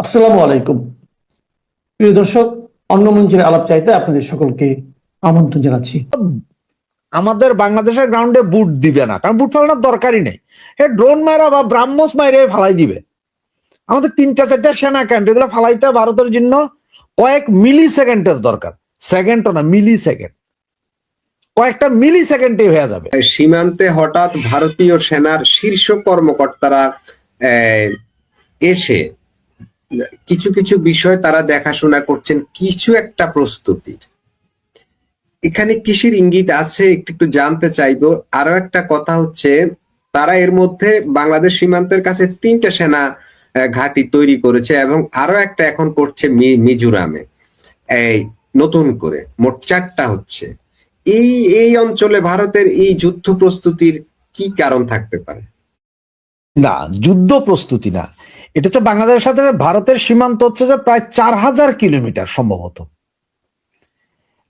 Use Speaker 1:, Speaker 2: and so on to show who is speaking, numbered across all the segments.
Speaker 1: আসসালামু আলাইকুম। প্রিয় দর্শক অন্য মঞ্চের আলাপ চাইতে আপনাদের সকলকে আমন্ত্রণ জানাচ্ছি।
Speaker 2: আমাদের বাংলাদেশের গ্রাউন্ডে বুট দিবে না কারণ বুট ফেলানোর দরকারই নেই। হে ড্রোন মারা বা ব্রাহ্মস মাইরে ফালাই দিবে। আমাদের তিনটা চারটা সেনা ক্যাম্প এগুলো ফালাইতে ভারতের জন্য কয়েক মিলি সেকেন্ডের দরকার সেকেন্ড না মিলি সেকেন্ড কয়েকটা মিলি সেকেন্ডে হয়ে যাবে।
Speaker 3: সীমান্তে হঠাৎ ভারতীয় সেনার শীর্ষ কর্মকর্তারা আহ, এসে কিছু কিছু বিষয় তারা দেখাশোনা করছেন, কিছু একটা প্রস্তুতির। এখানে কিসের ইঙ্গিত আছে একটু একটু জানতে চাইব। আরও একটা কথা হচ্ছে, তারা এর মধ্যে বাংলাদেশ সীমান্তের কাছে তিনটা সেনা ঘাঁটি তৈরি করেছে এবং আরও একটা এখন করছে মিজোরামে। এই নতুন করে, মোট চারটা হচ্ছে। এই এই অঞ্চলে ভারতের এই যুদ্ধ প্রস্তুতির কি কারণ থাকতে পারে?
Speaker 2: না, যুদ্ধ প্রস্তুতি না। এটা হচ্ছে বাংলাদেশের সাথে ভারতের সীমান্ত হচ্ছে যে প্রায় চার হাজার কিলোমিটার সম্ভবত।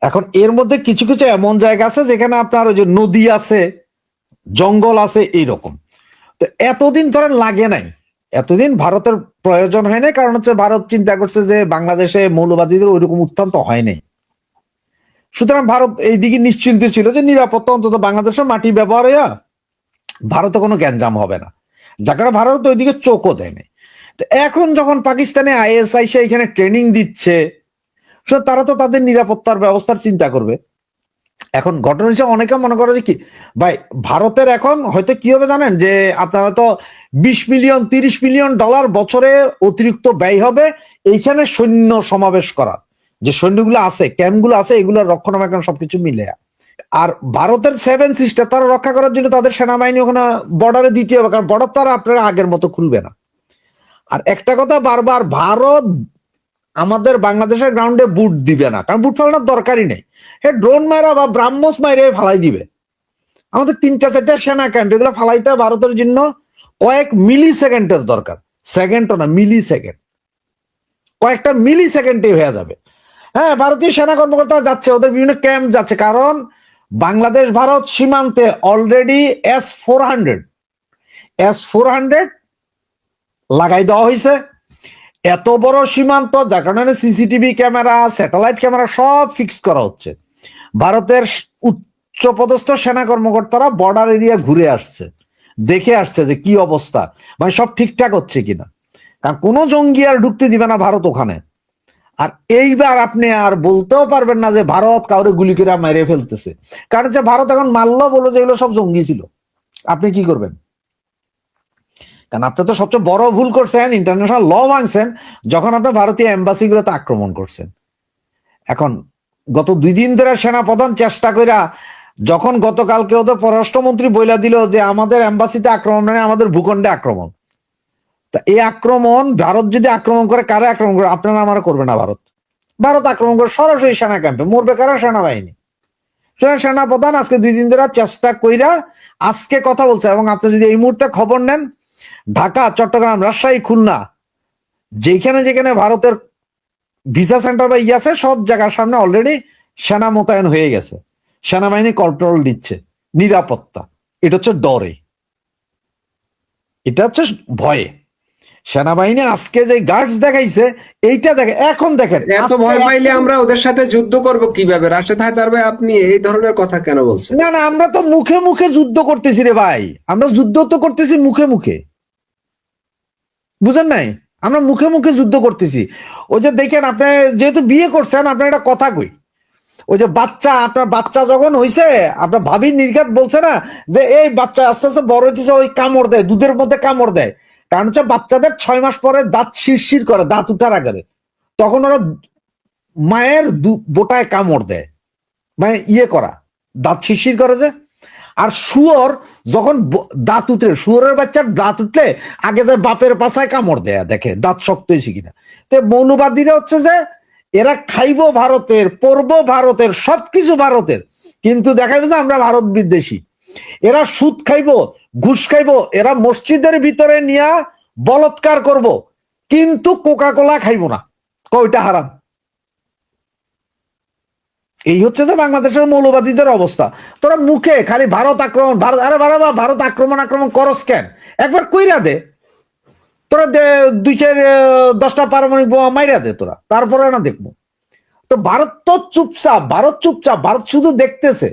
Speaker 2: এখন এর মধ্যে কিছু কিছু এমন জায়গা আছে যেখানে আপনার ওই যে নদী আছে, জঙ্গল আছে, এইরকম। তো এতদিন ধরেন লাগে নাই। এতদিন ভারতের প্রয়োজন হয় নাই, কারণ হচ্ছে ভারত চিন্তা করছে যে বাংলাদেশে মৌলবাদীদের ওইরকম উত্থান তো হয় নাই। সুতরাং ভারত এইদিকে নিশ্চিন্ত ছিল যে নিরাপত্তা অন্তত বাংলাদেশের মাটি ব্যবহার হইয়া ভারতে কোনো গ্যাঞ্জাম হবে না। যার কারণে ভারত ওইদিকে চোখও দেয় নাই। তো এখন যখন পাকিস্তানে আইএসআই এখানে ট্রেনিং দিচ্ছে তারা তো তাদের নিরাপত্তার ব্যবস্থার চিন্তা করবে। এখন ঘটনা হিসেবে অনেকে মনে করে যে কি, ভাই, ভারতের এখন হয়তো কি হবে জানেন? যে আপনারা তো বিশ মিলিয়ন, তিরিশ মিলিয়ন ডলার বছরে অতিরিক্ত ব্যয় হবে, এইখানে সৈন্য সমাবেশ করা। যে সৈন্যগুলো আছে, ক্যাম্পগুলো আছে, এগুলোর রক্ষণাবেক্ষণ সবকিছু মিলে। আর ভারতের সেভেন সিস্টার তারা রক্ষা করার জন্য তাদের সেনাবাহিনী ওখানে বর্ডারে দিতে হবে, কারণ বর্ডার তারা আপনারা আগের মতো খুলবে না। আর একটা কথা বারবার, ভারত আমাদের বাংলাদেশের গ্রাউন্ডে বুট দিবে না, কারণ বুট ফেলানোর দরকারই নেই। হে ড্রোন মারা বা ব্রাহ্মস মাইরে ফালাই দিবে। আমাদের তিনটা, চারটা সেনা ক্যাম্প এগুলো ফালাইতে ভারতের জন্য কয়েক মিলি সেকেন্ডের দরকার। সেকেন্ডও না মিলি সেকেন্ড কয়েকটা মিলি সেকেন্ডে হয়ে যাবে। হ্যাঁ ভারতীয় সেনা কর্মকর্তা যাচ্ছে, ওদের বিভিন্ন ক্যাম্প যাচ্ছে, কারণ বাংলাদেশ ভারত সীমান্তে already S four hundred S four hundred লাগাই দেওয়া হয়েছে এত বড় সীমান্ত, যার কারণে সিসিটিভি ক্যামেরা, স্যাটেলাইট ক্যামেরা সব ফিক্স করা হচ্ছে। ভারতের উচ্চপদস্থ সেনা কর্মকর্তারা বর্ডার এরিয়া ঘুরে আসছে। দেখে আসছে যে কি অবস্থা। মানে সব ঠিকঠাক হচ্ছে কিনা? কারণ কোনো জঙ্গি আর ঢুকতে দিবে না ভারত ওখানে। আর এইবার আপনি আর বলতেও পারবেন না যে ভারত কাউরে গুলি করে মেরে ফেলতেছে। কারণ যে ভারত এখন মারলো বলো যে এগুলো সব জঙ্গি ছিল। আপনি কি করবেন? কারণ আপনি তো সবচেয়ে বড় ভুল করছেন ইন্টারন্যাশনাল ল ভাঙছেন যখন আপনি ভারতীয় এম্বাসি গুলোতে আক্রমণ করছেন। এখন গত দুই দিন ধরে সেনা প্রধান চেষ্টা কইরা যখন গতকালকে ওদের পররাষ্ট্রমন্ত্রী বইলা দিল যে আমাদের এম্বাসিতে আক্রমণ মানে আমাদের ভূখণ্ডে আক্রমণ। তা এই আক্রমণ ভারত যদি আক্রমণ করে, কারে আক্রমণ করে? আপনারা আমার করবে না ভারত। ভারত আক্রমণ করে সরাসরি সেনা ক্যাম্পে। মরবে কারা? সেনাবাহিনী। সুতরাং সেনা প্রধান আজকে দুই দিন ধরে চেষ্টা কইরা আজকে কথা বলছে এবং আপনি যদি এই মুহূর্তে খবর নেন ঢাকা চট্টগ্রাম রাজশাহী খুলনা। যেখানে যেখানে ভারতের ভিসা সেন্টার বা ইয়ে আছে সব জায়গার সামনে অলরেডি সেনা মোতায়েন হয়ে গেছে। সেনাবাহিনী কন্ট্রোল দিচ্ছে। নিরাপত্তা। এটা হচ্ছে ডরে এটা হচ্ছে ভয়ে। সেনাবাহিনী আজকে যে গার্ডস দেখাইছে এইটা দেখে এখন দেখেন
Speaker 3: এত ভয় পাইলে আমরা ওদের সাথে যুদ্ধ করব কীভাবে? রাশেদ হায়দার ভাই আপনি এই ধরনের কথা কেন বলছেন?
Speaker 2: না না আমরা তো মুখে মুখে যুদ্ধ করতেছি রে ভাই। আমরা যুদ্ধ তো করতেছি মুখে মুখে। বুঝেন নাই? আমরা মুখে মুখে যুদ্ধ করতেছি। ওই যে দেখেন, আপনি যেহেতু বিয়ে করছেন, আপনার একটা কথা কই। ওই যে বাচ্চা, আপনার বাচ্চা যখন হইছে, আপনার ভাবি নির্ঘাত বলছে না যে, এই বাচ্চা আস্তে আস্তে বড় হইতেছে, ওই কামড় দেয়, দুধের মধ্যে কামড় দেয়। কারণ হচ্ছে বাচ্চাদের ছয় মাস পরে দাঁত শিরশির করে, দাঁত উঠার আগে। তখন ওরা মায়ের বোটায় কামড় দেয়। মানে ইয়ে করা, দাঁত শিরশির করে যে আর শুয়োর যখন দাঁত উঠলে শুয়োরের বাচ্চার দাঁত উঠলে আগে যে বাপের পাশায় কামড় দেয়া, দেখে দাঁত শক্ত হয়েছে কিনা। তো মৌলবাদীরা হচ্ছে যে, এরা খাইবো ভারতের, পরবো ভারতের, সবকিছু ভারতের। কিন্তু দেখাবে যে আমরা ভারত বিদ্বেষী। এরা সুদ খাইবো, ঘুষ খাইবো, এরা মসজিদের ভিতরে নিয়ে বলৎকার করব, কিন্তু কোকা কোলা খাইবো না। কয়টা হারাম? এই হচ্ছে যে বাংলাদেশের মৌলবাদীদের অবস্থা। তোরা মুখে খালি ভারত আক্রমণ, ভারত আরে বাবা ভারত আক্রমণ আক্রমণ করস কেন? একবার কইরা দে। তোরা দুই চার দশটা পারমাণবিক বোমা মাইরা দে তোরা। তারপরে না দেখব। তো ভারত তো চুপচাপ, ভারত চুপচাপ, ভারত শুধু দেখতেছে।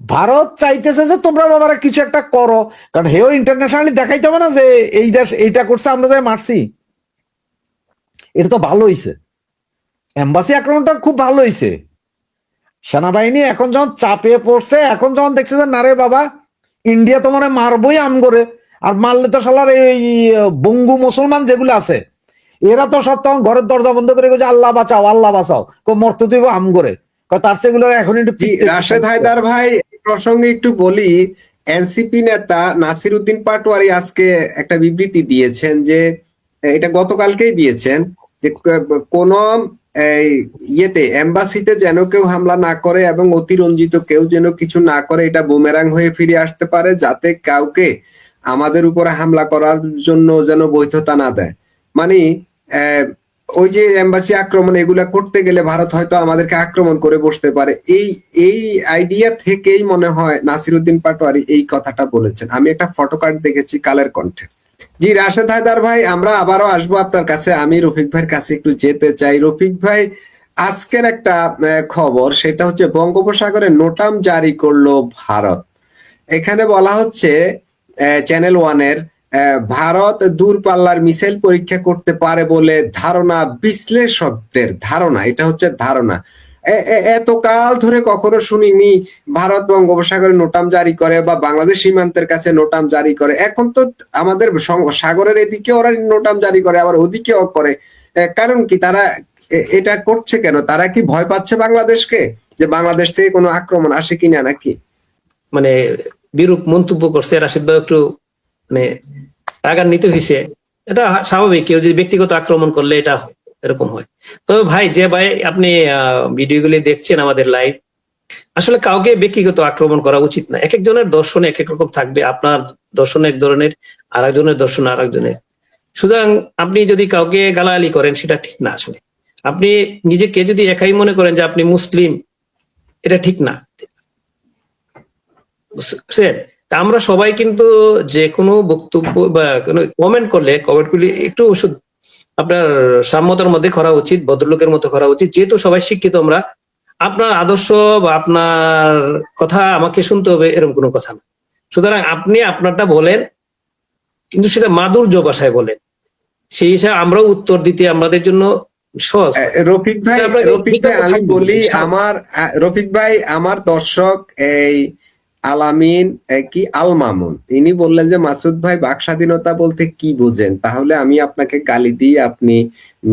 Speaker 2: ভারত চাইতেছে যে তোমরা বাবারা কিছু একটা করো। কারণ হেও ইন্টারন্যাশনালি দেখাইতে হবে না যে এই দেশ এইটা করছে, আমরা যাই মারছি। এটা তো ভালো হইছে। এম্বাসি আক্রমণটা খুব ভালো হইছে। সেনাবাহিনী এখন যখন চাপে পড়ছে এখন যখন দেখছে যে না রে বাবা ইন্ডিয়া তো মানে মারবই আম করে। আর মারলে তো সালার এই বঙ্গু মুসলমান যেগুলো আছে এরা তো সব তখন ঘরের দরজা বন্ধ করে যে আল্লাহ বাঁচাও আল্লাহ বাঁচাও। মরতে দিব আম করে। তার সেগুলো এখন একটু
Speaker 3: রাশেদ হায়দার ভাই প্রসঙ্গে একটু বলি এনসিপি নেতা নাসির উদ্দিন পাটোয়ারি আজকে একটা বিবৃতি দিয়েছেন যে এটা গতকালকেই দিয়েছেন যে কোন ইয়েতে, এম্বাসিতে যেন কেউ হামলা না করে এবং অতিরঞ্জিত কেউ যেন কিছু না করে, এটা বুমেরাং হয়ে ফিরে আসতে পারে যাতে কাউকে আমাদের উপরে হামলা করার জন্য যেন বৈধতা না দেয়। মানে ওই যে এম্বাসি আক্রমণ, এগুলা করতে গেলে ভারত হয়তো আমাদেরকে আক্রমণ করে বসতে পারে। এই এই আইডিয়া থেকেই মনে হয় নাসিরুদ্দিন পাটোয়ারি এই কথাটা বলেছেন। আমি একটা ফটো কার্ড দেখেছি কালের কণ্ঠে। জি, রাশেদ হায়দার ভাই, আমরা আবারও আসব আপনার কাছে। আমি রফিক ভাইয়ের কাছে একটু যেতে চাই। রফিক ভাই, আজকের একটা খবর, সেটা হচ্ছে বঙ্গোপসাগরে নোটাম জারি করল ভারত। এখানে বলা হচ্ছে চ্যানেল ওয়ানের ভারত দূরপাল্লার মিসাইল পরীক্ষা করতে পারে বলে ধারণা, বিশ্লেষকদের ধারণা, এটা হচ্ছে ধারণা। এতকাল ধরে কখনো শুনিনি ভারত বঙ্গোপসাগরে নোটাম জারি করে বা বাংলাদেশ সীমান্তের কাছে নোটাম জারি করে। এখন তো আমাদের সাগরের এদিকে ওরা নোটাম জারি করে, আবার ওদিকেও করে। কারণ কি তারা এটা করছে কেন? তারা কি ভয় পাচ্ছে বাংলাদেশকে? যে বাংলাদেশ থেকে কোনো আক্রমণ আসে কিনা নাকি?
Speaker 4: মানে বিরূপ মন্তব্য করছে রাশিদ ভাই একটু মানে রাগান্বিত হয়েছে এটা স্বাভাবিক, কেউ যদি ব্যক্তিগত আক্রমণ করলে এটা এরকম হয়। তবে ভাই, যে ভাই আপনি ভিডিওগুলি দেখছেন আমাদের লাইভ আসলে কাউকে ব্যক্তিগত আক্রমণ করা উচিত না। এক একজনের দর্শনে এক এক রকম থাকবে, আপনার দর্শন এক ধরনের আর একজনের দর্শন আর একজনের সুতরাং আপনি যদি কাউকে গালাগালি করেন, সেটা ঠিক না আসলে। আপনি নিজেকে যদি একাই মনে করেন যে আপনি মুসলিম, এটা ঠিক না। আমরা সবাই কিন্তু যে কোনো বক্তব্য বা কোনো কমেন্ট করলে কমেন্ট গুলি একটু ওষুধ আপনার সাম্যতার মধ্যে করা উচিত ভদ্রলোকের মতো করা উচিত। যেহেতু সবাই শিক্ষিত আমরা আপনার আদর্শ বা আপনার কথা আমাকে শুনতে হবে এরকম কোনো কথা না। সুতরাং আপনি আপনারটা বলেন কিন্তু সেটা মাধুর্য ভাষায় বলেন। সেই হিসাবে আমরাও উত্তর দিতে আমাদের জন্য সহজ।
Speaker 3: রফিক ভাই রফিক ভাই আমি বলি। আমার রফিক ভাই আমার দর্শক এই আলামিন কি? আল মামুন ইনি বললেন যে মাসুদ ভাই বাক স্বাধীনতা বলতে কি বুঝেন? তাহলে আমি আপনাকে গালি দিয়ে আপনি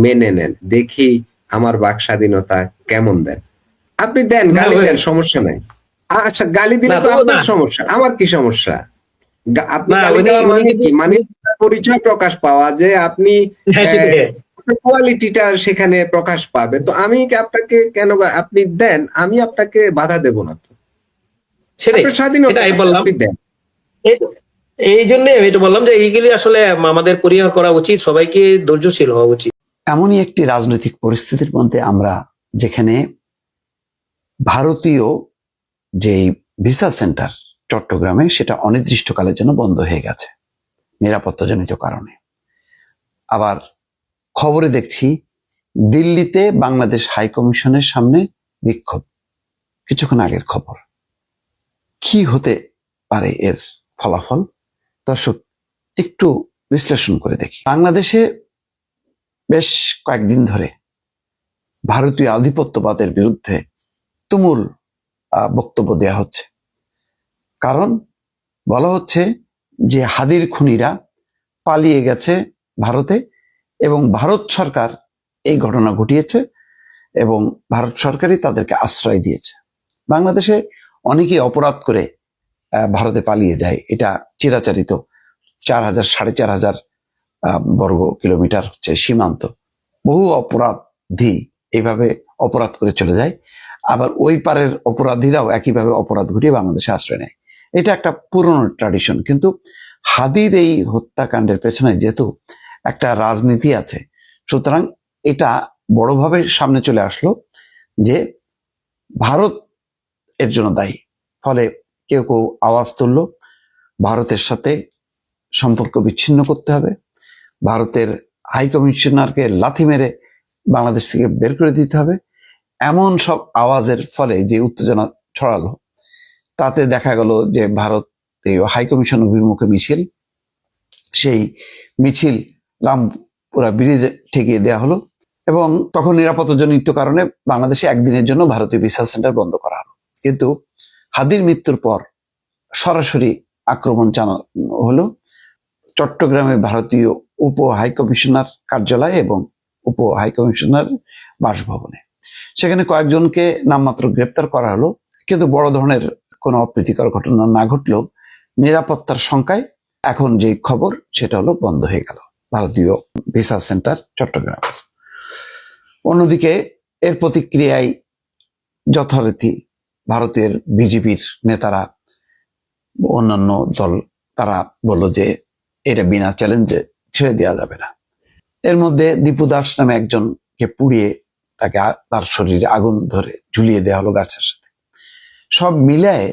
Speaker 3: মেনে নেন। দেখি আমার বাক স্বাধীনতা কেমন দেন। আপনি দেন গালি দেন সমস্যা নাই। আচ্ছা গালি দিলে তো আপনার সমস্যা। আমার কি সমস্যা? আপনি মানে কি? মানে পরিচয় প্রকাশ পাওয়া যে আপনি
Speaker 4: হ্যাঁ,
Speaker 3: কোয়ালিটিটা সেখানে প্রকাশ পাবে। তো আমি আপনাকে কেন আপনি দেন আমি আপনাকে বাধা দেব না তো।
Speaker 4: সেটাই। বললাম। এই- জন্য আমি এটা বললাম যে এইগুলি আসলে আমাদের পরিহার করা উচিত সবাইকে ধৈর্যশীল হওয়া উচিত।
Speaker 5: এমনই একটি রাজনৈতিক পরিস্থিতির মধ্যে আমরা যেখানে ভারতীয় যেই ভিসা সেন্টার চট্টগ্রামে সেটা অনির্দিষ্টকালের জন্য বন্ধ হয়ে গেছে নিরাপত্তাজনিত কারণে। আবার খবরে দেখছি দিল্লিতে বাংলাদেশ হাই কমিশনের সামনে বিক্ষোভ। কিছুক্ষণ আগের খবর। কি হতে পারে এর ফলাফল? দর্শক, একটু বিশ্লেষণ করে দেখি। বাংলাদেশে বেশ কয়েকদিন ধরে ভারতীয় আধিপত্যবাদের বিরুদ্ধে তুমুল বক্তব্য দেয়া হচ্ছে। কারণ বলা হচ্ছে যে হাদির খুনিরা পালিয়ে গেছে ভারতে এবং ভারত সরকার এই ঘটনা ঘটিয়েছে এবং ভারত সরকারই তাদেরকে আশ্রয় দিয়েছে। বাংলাদেশে অনেকেই অপরাধ করে ভারতে পালিয়ে যায়। এটা চিরাচারিত। চার হাজার, সাড়ে চার হাজার বর্গ কিলোমিটার হচ্ছে সীমান্ত, বহু অপরাধী এইভাবে অপরাধ করে চলে যায়। আবার ওই পারের অপরাধীরাও একইভাবে অপরাধ ঘটিয়ে বাংলাদেশে আশ্রয় নেয়। এটা একটা পুরনো ট্র্যাডিশন কিন্তু হাদির এই হত্যাকাণ্ডের পেছনে যেহেতু একটা রাজনীতি আছে, সুতরাং এটা বড়ভাবে সামনে চলে আসলো যে ভারত এর জন্য দায়ী। ফলে কেউ কেউ আওয়াজ তুললো, ভারতের সাথে সম্পর্ক বিচ্ছিন্ন করতে হবে। ভারতের হাই কমিশনারকে লাথি মেরে বাংলাদেশ থেকে বের করে দিতে হবে। এমন সব আওয়াজের ফলে যে উত্তেজনা ছড়ালো, তাতে দেখা গেল যে ভারত এই হাই কমিশন অভিমুখে মিছিল, সেই মিছিল রামপুরা ব্রিজে ঠেকিয়ে দেওয়া হলো এবং তখন নিরাপত্তাজনিত কারণে বাংলাদেশে একদিনের জন্য ভারতীয় ভিসা সেন্টার বন্ধ করা হলো। কিন্তু হাদির মৃত্যুর পর সরাসরি আক্রমণ চালানো হলো। চট্টগ্রামে ভারতীয় উপ হাইকমিশনার কার্যালয় এবং উপ হাইকমিশনার বাসভবনে। সেখানে কয়েকজনকে নামমাত্র গ্রেপ্তার করা হলো, কিন্তু বড় ধরনের কোনো অপ্রীতিকর ঘটনা না ঘটলেও নিরাপত্তার সংখ্যায় এখন যে খবর, সেটা হলো বন্ধ হয়ে গেল ভারতীয় ভিসা সেন্টার চট্টগ্রাম অন্যদিকে এর প্রতিক্রিয়ায় যথারীতি ভারতের বিজেপির নেতারা অন্যান্য দল, তারা বলল যে এটা বিনা চ্যালেঞ্জে ছেড়ে দেওয়া যাবে না। এর মধ্যে দীপু দাস নামে একজনকে পুড়িয়ে তাকে তার শরীরে আগুন ধরে ঝুলিয়ে দেওয়া হলো গাছের সাথে। সব মিলায়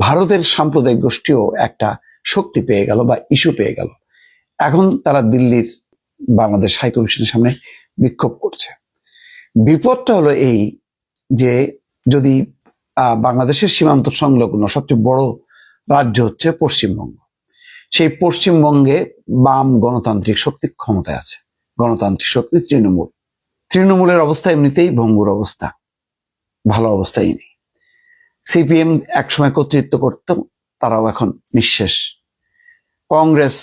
Speaker 5: ভারতের সাম্প্রদায়িক গোষ্ঠীও একটা শক্তি পেয়ে গেল বা ইস্যু পেয়ে গেল। এখন তারা দিল্লির বাংলাদেশ হাই কমিশনের সামনে বিক্ষোভ করছে। বিপদটা হলো এই যে যদি বাংলাদেশের সীমান্ত সংলগ্ন সবচেয়ে বড় রাজ্য হচ্ছে পশ্চিমবঙ্গ। সেই পশ্চিমবঙ্গে বাম গণতান্ত্রিক শক্তি ক্ষমতায় আছে। গণতান্ত্রিক শক্তি তৃণমূল। তৃণমূলের অবস্থা এমনিতেই ভঙ্গুর অবস্থা। ভালো অবস্থায় নেই। সিপিএম একসময় কর্তৃত্ব করত, তারাও এখন নিঃশেষ। কংগ্রেস,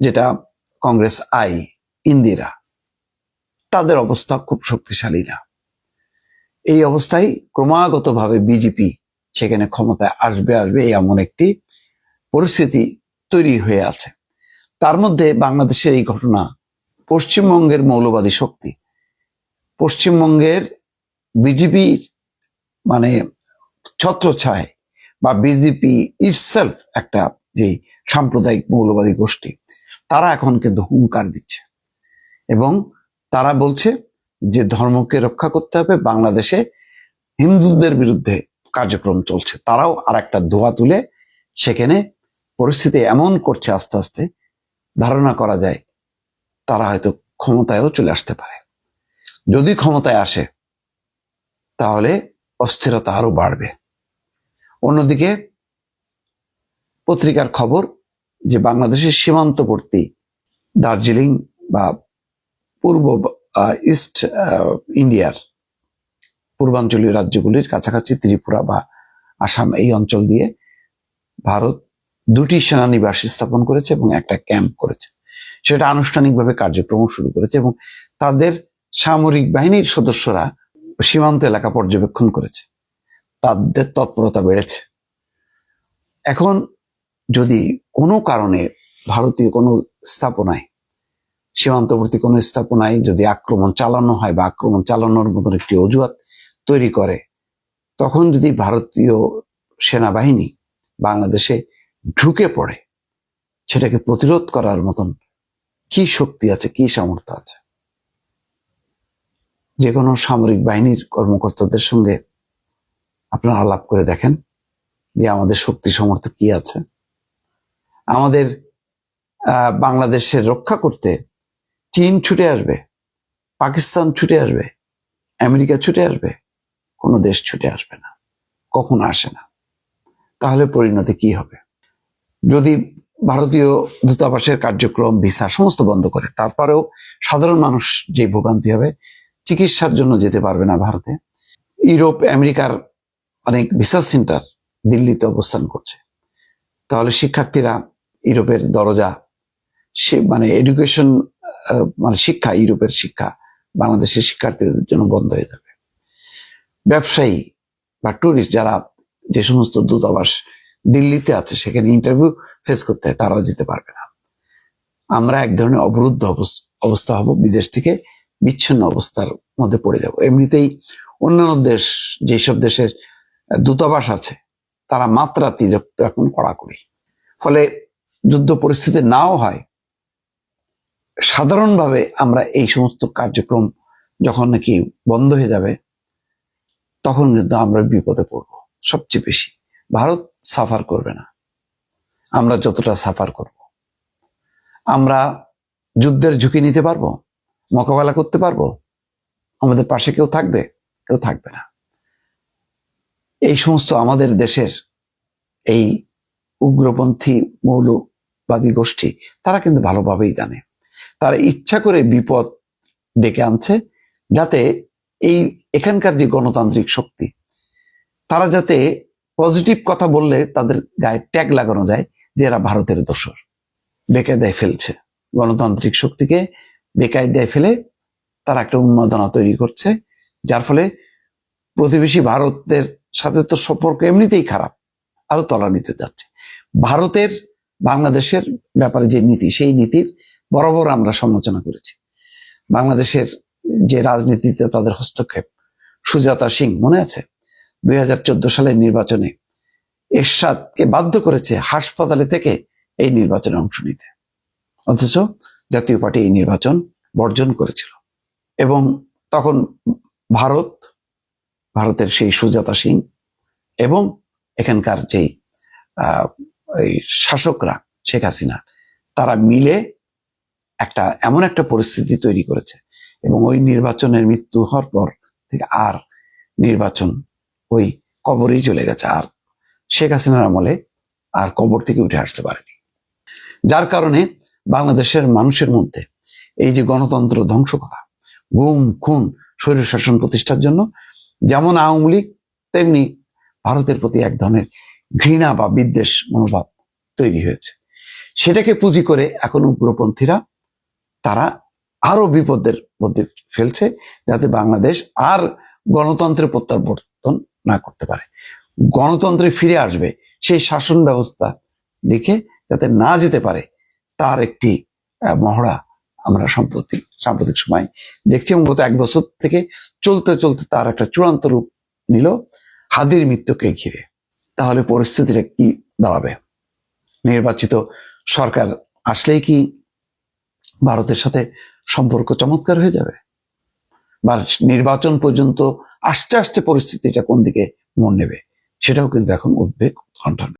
Speaker 5: যেটা কংগ্রেস আই, ইন্দিরা, তাদের অবস্থা খুব শক্তিশালী না। এই অবস্থায় ক্রমাগতভাবে বিজেপি সেখানে ক্ষমতায় আসবে আসবে এমন একটি পরিস্থিতি তৈরি হয়ে আছে। তার মধ্যে বাংলাদেশের এই ঘটনা পশ্চিমবঙ্গের মৌলবাদী শক্তি। পশ্চিমবঙ্গের বিজেপি মানে ছত্রছায় বা বিজেপি ইটসেলফ একটা যে সাম্প্রদায়িক মৌলবাদী গোষ্ঠী, তারা এখন কিন্তু হুঙ্কার দিচ্ছে। এবং তারা বলছে যে ধর্মকে রক্ষা করতে হবে, বাংলাদেশে হিন্দুদের বিরুদ্ধে কার্যক্রম চলছে। তারাও আর একটা ধোয়া তুলে সেখানে পরিস্থিতি এমন করছে আস্তে আস্তে, ধারণা করা যায় তারা হয়তো ক্ষমতায়ও চলে আসতে পারে। যদি ক্ষমতায় আসে, তাহলে অস্থিরতা আরও বাড়বে। অন্যদিকে পত্রিকার খবর যে বাংলাদেশের সীমান্তবর্তী দার্জিলিং বা পূর্ব ইস্ট ইন্ডিয়ার পূর্বাঞ্চলীয় রাজ্যগুলির কাছাকাছি ত্রিপুরা বা আসাম এই অঞ্চল দিয়ে ভারত দুটি সেনানিবাস স্থাপন করেছে এবং একটা ক্যাম্প করেছে। সেটা আনুষ্ঠানিকভাবে কার্যক্রম শুরু করেছে এবং তাদের সামরিক বাহিনীর সদস্যরা সীমান্ত এলাকা পর্যবেক্ষণ করেছে। তাদের তৎপরতা বেড়েছে। এখন যদি কোনো কারণে ভারতীয় কোনো স্থাপনায় সীমান্তবর্তী কোনো স্থাপনায় যদি আক্রমণ চালানো হয় বা আক্রমণ চালানোর মতন একটি অজুহাত তৈরি করে, তখন যদি ভারতীয় সেনাবাহিনী বাংলাদেশে ঢুকে পড়ে, সেটাকে প্রতিরোধ করার মতন কি শক্তি আছে, কি সামর্থ্য আছে? যে কোনো সামরিক বাহিনীর কর্মকর্তাদের সঙ্গে আপনারা আলাপ করে দেখেন যে আমাদের শক্তি সামর্থ্য কি আছে। আমাদের বাংলাদেশের রক্ষা করতে চীন ছুটে আসবে, পাকিস্তান ছুটে আসবে, আমেরিকা ছুটে আসবে, কোনো দেশ ছুটে আসবে না, কখনো আসে না। তাহলে পরিণতি কি হবে? যদি ভারতীয় দূতাবাসের কার্যক্রম, ভিসা সমস্ত বন্ধ করে, তারপরেও সাধারণ মানুষ যে ভোগান্তি হবে, চিকিৎসার জন্য যেতে পারবে না ভারতে। ইউরোপ, আমেরিকার অনেক ভিসা সেন্টার দিল্লিতে অবস্থান করছে। তাহলে শিক্ষার্থীরা ইউরোপের দরজা, সে মানে এডুকেশন মানে শিক্ষা, ইউরোপের শিক্ষা, বাংলাদেশের শিক্ষার্থীদের জন্য বন্ধ হয়ে যাবে। ব্যবসায়ী বা ট্যুরিস্ট যারা যে সমস্ত দূতাবাস দিল্লিতে আছে, সেখানে ইন্টারভিউ ফেস করতে হয়, তারাও যেতে পারবে না। আমরা এক ধরনের অবরুদ্ধ অবস- অবস্থা হব, বিদেশ থেকে বিচ্ছিন্ন অবস্থার মধ্যে পড়ে যাব। এমনিতেই অন্যান্য দেশ, যেসব দেশের দূতাবাস আছে, তারা মাত্রাতিরিক্ত এখন কড়াকড়ি। ফলে যুদ্ধ পরিস্থিতি নাও হয় সাধারণভাবে আমরা এই সমস্ত কার্যক্রম যখন নাকি বন্ধ হয়ে যাবে, তখন কিন্তু আমরা বিপদে পড়ব, সবচেয়ে বেশি। ভারত সাফার করবে না। আমরা যতটা সাফার করব। আমরা যুদ্ধের ঝুঁকি নিতে পারব? মোকাবেলা করতে পারব? আমাদের পাশে কেউ থাকবে? কেউ থাকবে না। এই সমস্ত আমাদের দেশের এই উগ্রপন্থী মৌলবাদী গোষ্ঠী, তারা কিন্তু ভালোভাবেই জানে। তারা ইচ্ছা করে বিপদ ডেকে আনছে যাতে এই এখানকার যে গণতান্ত্রিক শক্তি, তারা যাতে পজিটিভ কথা বললে তাদের গায়ে ট্যাগ লাগানো যায় যে এরা ভারতের দোসর বেকায়দায় ফেলছে। গণতান্ত্রিক শক্তিকে বেকায়দায় ফেলে তারা একটা উন্মাদনা তৈরি করছে, যার ফলে প্রতিবেশী ভারতের সাথে তো সম্পর্ক এমনিতেই খারাপ, আরও তলানিতে যাচ্ছে। ভারতের, বাংলাদেশের ব্যাপারে যে নীতি, সেই নীতির বরাবর আমরা সমালোচনা করেছি। বাংলাদেশের যে রাজনীতিতে তাদের হস্তক্ষেপ, সুজাতা সিং, মনে আছে? দুই হাজার চোদ্দ সালের নির্বাচনে এরশাদকে বাধ্য করেছে হাসপাতালে থেকে এই নির্বাচনে অংশ নিতে। অথচ জাতীয় পার্টি এই নির্বাচন বর্জন করেছিল। এবং তখন ভারত, ভারতের সেই সুজাতা সিং এবং এখানকার যেই শাসকরা, শেখ হাসিনা, তারা মিলে একটা, এমন একটা পরিস্থিতি তৈরি করেছে। এবং ওই নির্বাচনের মৃত্যু হওয়ার পর থেকে আর নির্বাচন ওই কবরেই চলে গেছে। আর শেখ হাসিনার আমলে আর কবর থেকে উঠে আসতে পারেনি। যার কারণে বাংলাদেশের মানুষের মধ্যে এই যে গণতন্ত্র ধ্বংস করা, গুম, খুন, স্বৈরশাসন প্রতিষ্ঠার জন্য যেমন আওয়ামী লীগ, তেমনি ভারতের প্রতি এক ধরনের ঘৃণা বা বিদ্বেষ মনোভাব তৈরি হয়েছে। সেটাকে পুঁজি করে এখন উগ্রপন্থীরা তারা আরও বিপদের মধ্যে ফেলছে যাতে বাংলাদেশ আর গণতন্ত্রের প্রত্যাবর্তন না করতে পারে। গণতন্ত্রে ফিরে আসবে সেই শাসন ব্যবস্থা লিখে যাতে না যেতে পারে তার একটি মহড়া আমরা সম্প্রতি সাম্প্রতিক সময় দেখছি এবং গত এক বছর থেকে চলতে চলতে তার একটা চূড়ান্ত রূপ নিল হাদির মৃত্যুকে ঘিরে। তাহলে পরিস্থিতিটা কি দাঁড়াবে? নির্বাচিত সরকার আসলেই কি ভারতের সাথে সম্পর্ক চমৎকার হয়ে যাবে। বা নির্বাচন পর্যন্ত আস্তে আস্তে পরিস্থিতিটা কোন দিকে মন নেবে, সেটাও কিন্তু এখন উদ্বেগ উৎকণ্ঠা